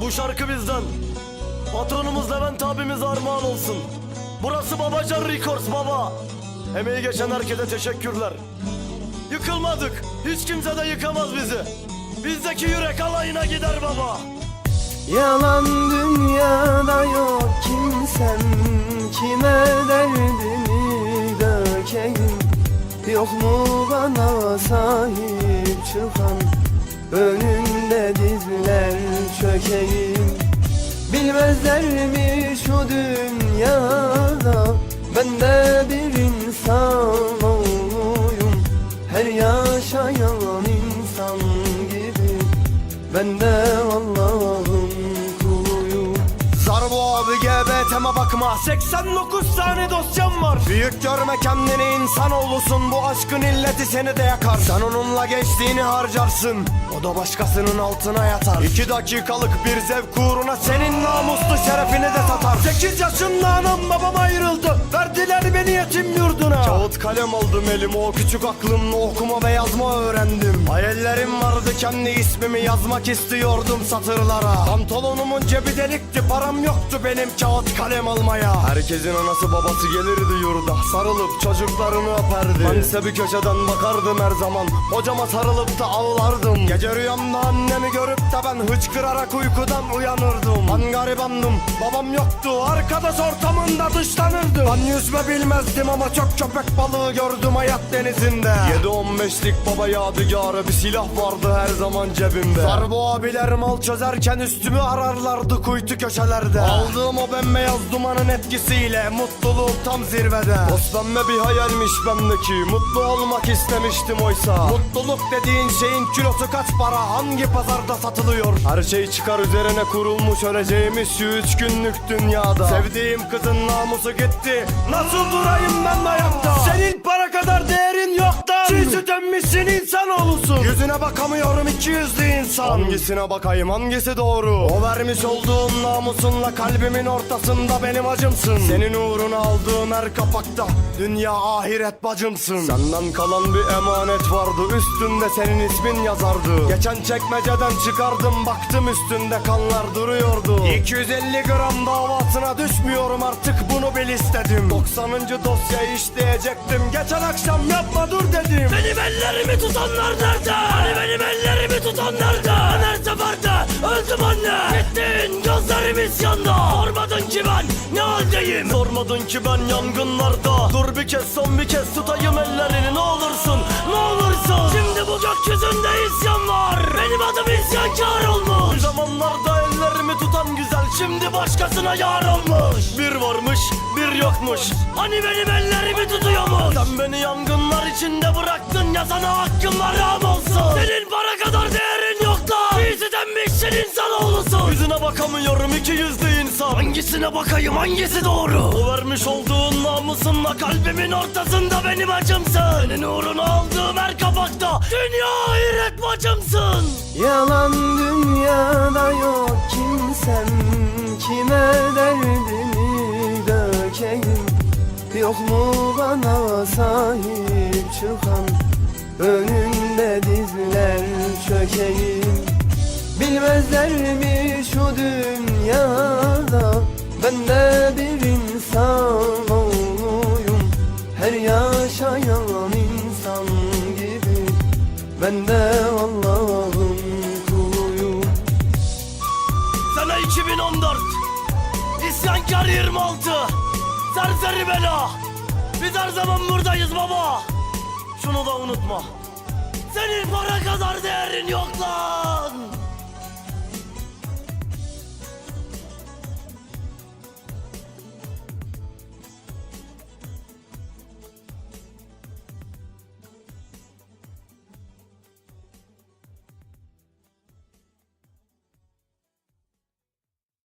Bu şarkı bizden. Patronumuz Levent abimiz armağan olsun. Burası Babacan Records baba. Emeği geçen herkese teşekkürler. Yıkılmadık. Hiç kimse de yıkamaz bizi. Bizdeki yürek alayına gider baba. Yalan dünyada yok kimsem Kime derdimi dökeyim Yok mu bana sahip çıkan Önünde dizler çökeyim. Bilmezler mi şu dünyada? Ben de bir insan oğluyum Her yaşayan insan gibi. Ben de Allah'ın kuluyum. Zarbo abi GBT'me bakma. 89 tane dosyam var. Büyük görme kendini insanoğlusun. Bu aşkın illeti seni de yakar. Sen onunla geçtiğini harcarsın O da başkasının altına yatar. İki dakikalık bir zevk uğruna Senin namuslu şerefini de satar 8 yaşında anam babam ayrıldı. Verdiler beni yetim yurduna. Kağıt kalem aldım elime O küçük aklımla okuma ve yazma öğrendim. Hayallerim vardı kendi ismimi yazmak istiyordum satırlara. Pantolonumun cebi delikti param yoktu benim kağıt kalem almaya. Herkesin anası babası gelirdi yurda Sarılıp çocuklarını öperdi. Bense bir köşeden bakardım her zaman Hocama sarılıp da ağlardım. Gece rüyamda annemi görüp de ben hıçkırarak uykudan uyanırdım. Ben garibandım babam yoktu. Arkadaş ortamında dışlanırdım. Ben yüzme bilmezdim ama çok köpek balığı gördüm hayat denizinde. 7-15'lik baba yadigarı bir silah vardı her zaman cebimde. Sarbo abiler mal çözerken üstümü ararlardı kuytu köşelerde. Aldığım o bembeyaz dumanın etkisiyle mutluluğum tam zirvede. Pembe bir hayalmiş bendeki mutlu olmak istemiştim oysa. Mutluluk dediğin şeyin kilosu kaç para hangi pazarda satılıyor? Her şey çıkar üzerine kurulmuş öleceğimiz şu üç günlük dünyada. Sevdiğim kızın namusu gitti nasıl durayım ben Yüzüne bakamıyorum iki yüzlü insan. Hangisine bakayım hangisi doğru? O vermiş olduğum namusunla kalbimin ortasında benim acımsın. Senin uğruna aldığım her kapakta Dünya ahiret bacımsın. Senden kalan bir emanet vardı Üstünde senin ismin yazardı. Geçen çekmeceden çıkardım Baktım üstünde kanlar duruyordu. 250 gram davasına düşmüyorum artık bunu bil istedim. 90. dosyayı işleyecektim Geçen akşam yapma dur dedim. Benim ellerimi tutanlar nerede? Hani benim ellerimi tutan nerede? Her seferde öldüm anne. Gittin gözlerim isyanda. Sormadın ki ben ne haldeyim Sormadın ki ben yangınlarda. Dur bir kez son bir kez tutayım ellerini. Ne olursun ne olursun. Şimdi bu gökyüzünde isyan var. Benim adım isyankar Bir olmuş zamanlarda ellerimi tutan güzel şimdi başkasına yar olmuş. Bir varmış bir yokmuş. Hani benim ellerimi tutuyormuş Sen beni yangınlar içinde bıraktın ya sana hakkım haram olsun. Senin para kadar değerin yok da Bizi denmişsin insanoğlusun Yüzüne bakamıyorum iki yüzlü insan. Hangisine bakayım hangisi doğru? O vermiş olduğun namusunla kalbimin ortasında benim acımsın. Senin uğruna aldığım her kapakta Dünya ahiret bacımsın. Yalan dünyada yok kimsem. Kime Yok mu bana sahip çıkan? Önünde dizler çökeyim. Bilmezler mi şu dünyada? Ben de bir insan oğluyum Her yaşayan insan gibi. Ben de Allah'ın kuluyum Sene 2014 İsyankar 26 Serseri bela. Biz her zaman buradayız baba. Şunu da unutma. Senin para kadar değerin yok lan